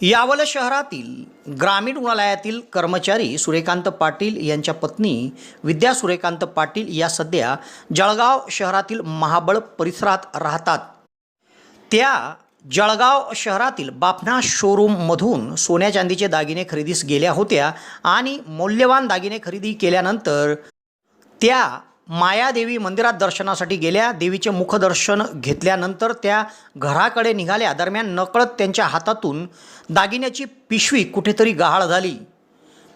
यावल शहरातील ग्रामीण रुग्णालयातील कर्मचारी सूर्यकांत पाटील यांच्या पत्नी विद्या सूर्यकांत पाटील या सध्या जळगाव शहरातील महाबळ परिसरात राहतात. त्या जळगाव शहरातील बापना शोरूममधून सोन्या चांदीचे दागिने खरेदीस गेल्या होत्या आणि मौल्यवान दागिने खरेदी केल्यानंतर त्या मायादेवी मंदिरात दर्शनासाठी गेल्या. देवीचे मुखदर्शन घेतल्यानंतर त्या घराकडे निघाल्या. दरम्यान नकळत त्यांच्या हातातून दागिन्याची पिशवी कुठेतरी गहाळ झाली.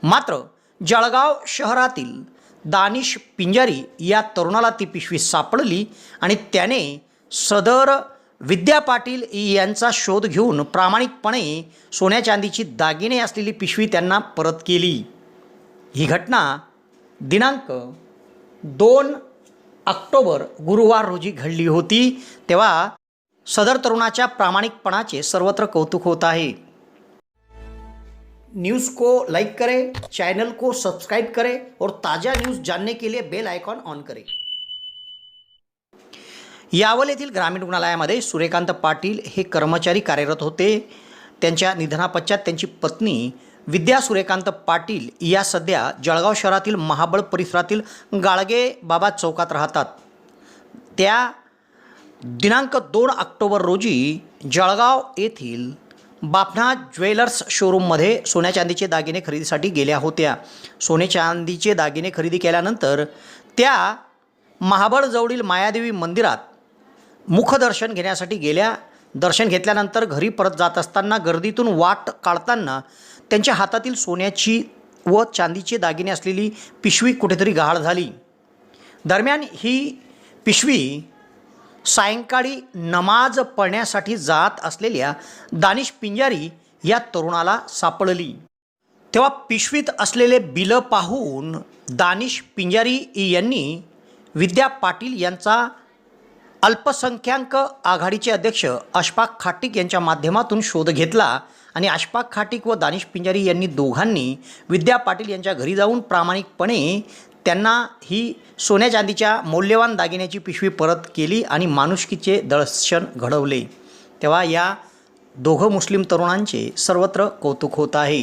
मात्र जळगाव शहरातील दानिश पिंजारी या तरुणाला ती पिशवी सापडली आणि त्याने सदर विद्या पाटील यांचा शोध घेऊन प्रामाणिकपणे सोन्या चांदीची दागिने असलेली पिशवी त्यांना परत केली. ही घटना दिनांक दोन ऑक्टोबर गुरुवार रोजी घडली होती तेव्हा सदर तरुणाच्या प्रामाणिकपणाचे सर्वत्र कौतुक होत आहे. न्यूज़ को लाइक करें चैनल को सब्सक्राइब करें और ताज़ा न्यूज़ जानने के लिए बेल आयकॉन ऑन करें। यावल येथील ग्रामीण रुग्णालयामध्ये सूर्यकांत पाटील हे कर्मचारी कार्यरत होते. त्यांच्या निधनापश्चात त्यांची पत्नी विद्या सूर्यकांत पाटील या सध्या जळगाव शहरातील महाबळ परिसरातील गाळगे बाबा चौकात राहतात. त्या दिनांक दोन ऑक्टोबर रोजी जळगाव येथील बापना ज्वेलर्स शोरूममध्ये सोन्या चांदीचे दागिने खरेदीसाठी गेल्या होत्या. सोने चांदीचे दागिने खरेदी केल्यानंतर त्या महाबळजवळील मायादेवी मंदिरात मुखदर्शन घेण्यासाठी गेल्या दर्शन घेतल्यानंतर घरी परत जात असताना गर्दीतून वाट काढताना त्यांच्या हातातील सोन्याची व चांदीचे दागिने असलेली पिशवी कुठेतरी गहाळ झाली. दरम्यान ही पिशवी सायंकाळी नमाज पळण्यासाठी जात असलेल्या दानिश पिंजारी या तरुणाला सापडली. तेव्हा पिशवीत असलेले बिलं पाहून दानिश पिंजारी यांनी विद्या पाटील यांचा अल्पसंख्याक आघाडीचे अध्यक्ष अशफाक खाटिक यांच्या माध्यमातून शोध घेतला आणि अशफाक खाटिक व दानिश पिंजारी यांनी दोघांनी विद्या पाटील यांच्या घरी जाऊन प्रामाणिकपणे त्यांना ही सोन्या चांदीच्या मौल्यवान दागिन्याची पिशवी परत केली आणि माणुसकीचे दर्शन घडवले. तेव्हा या दोघं मुस्लिम तरुणांचे सर्वत्र कौतुक होत आहे.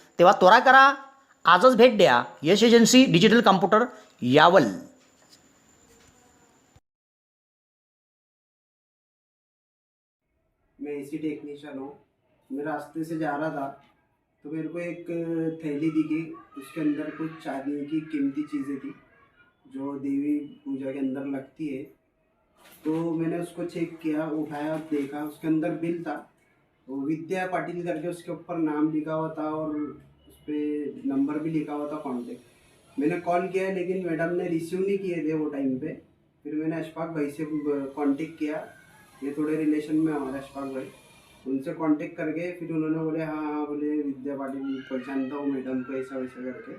तेव्हा त्वरा करा आजच भेट द्या. Yash agency digital computer Yawal. मैं एसी टेक्नीशियन हूँ। मैं रास्ते से जा रहा था तो मेरे को एक थैली दिखी। उसके अंदर कुछ चांदी की कीमती चीज़ें थी जो देवी पूजा के अंदर लगती है। तो मैंने उसको चेक किया उठाया देखा। उसके अंदर बिल था। विद्या पाटिल करके उसके ऊपर नाम लिखा हुआ था और पर नंबर भी लिखा हुआ था कॉन्टेक्ट मैंने कॉल किया, लेकिन मैडम ने रिसीव नहीं किए थे वो टाइम पे। फिर मैंने अशफाक भाई से कांटेक्ट किया। ये थोड़े रिलेशन में हमारे अशफाक भाई। उनसे कांटेक्ट करके फिर उन्होंने बोले हाँ हाँ बोले, विद्या पाटिल पहचानता हूँ मैडम को ऐसा वैसा करके।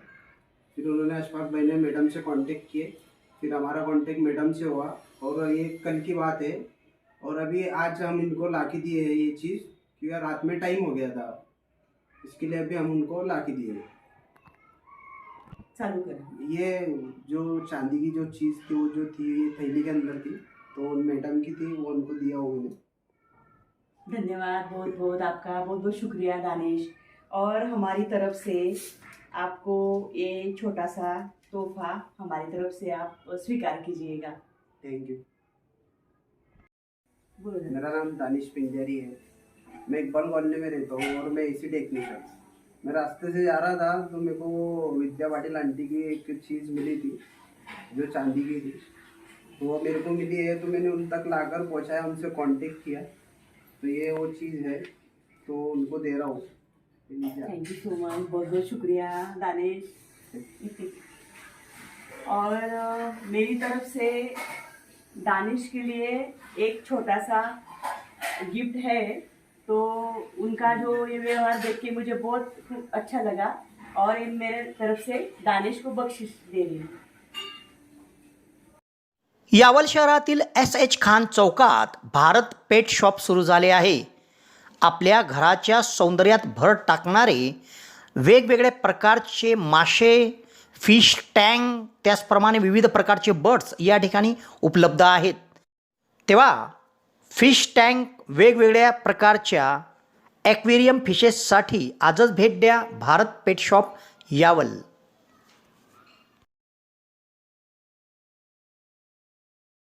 फिर उन्होंने अशफाक भाई ने मैडम से कांटेक्ट किए। फिर हमारा कांटेक्ट मैडम से हुआ। और ये कल की बात है। और अभी आज हम इनको ला के दिए है ये चीज़ क्योंकि रात में टाइम हो गया था। इसके लिए अभी हम उनको ला के दिए चालू करा। ये जो चांदी की जो चीज़ थी वो जो थी थैली के अंदर थी तो मैडम की थी वो उनको दिया मैंने। धन्यवाद बहुत बहुत आपका बहुत बहुत शुक्रिया दानिश। और हमारी तरफ़ से आपको ये छोटा सा तोहफा हमारी तरफ़ से आप स्वीकार कीजिएगा। थैंक यू मेरा नाम दानिश पिंजारी है। मैं इकबाल कॉलोनी में रहता हूँ और मैं एसी टेक्नीशियन मैं रास्ते से जा रहा था तो मेरे को विद्या पाटिल आंटी की एक चीज़ मिली थी, जो चांदी की थी. तो वो मेरे को मिली है तो मैंने उन तक लाकर पहुँचाया, उनसे कांटेक्ट किया. तो ये वो चीज़ है तो उनको दे रहा हूँ। थैंक यू सो मच बहुत बहुत शुक्रिया, दानिश. और मेरी तरफ़ से दानिश के लिए एक छोटा सा गिफ्ट है. तो उनका जो ये व्यवहार देख के मुझे बहुत अच्छा लगा और ये मेरे तरफ से दानिश को बख्शिश दे रही हूँ। यावल शहरातील एस एच खान चौकात भारत पेट शॉप सुरू झाले आहे. आपल्या घराच्या सौंदर्यात भर टाकणारे वेगवेगळ्या प्रकारचे मासे फिश टँक त्याचप्रमाणे विविध प्रकारचे बर्ड्स या ठिकाणी उपलब्ध आहेत. तेव्हा फिश टँक वेगवेगळ्या प्रकारच्या ॲक्वेरियम फिशेससाठी आजच भेट द्या भारत पेट शॉप यावल.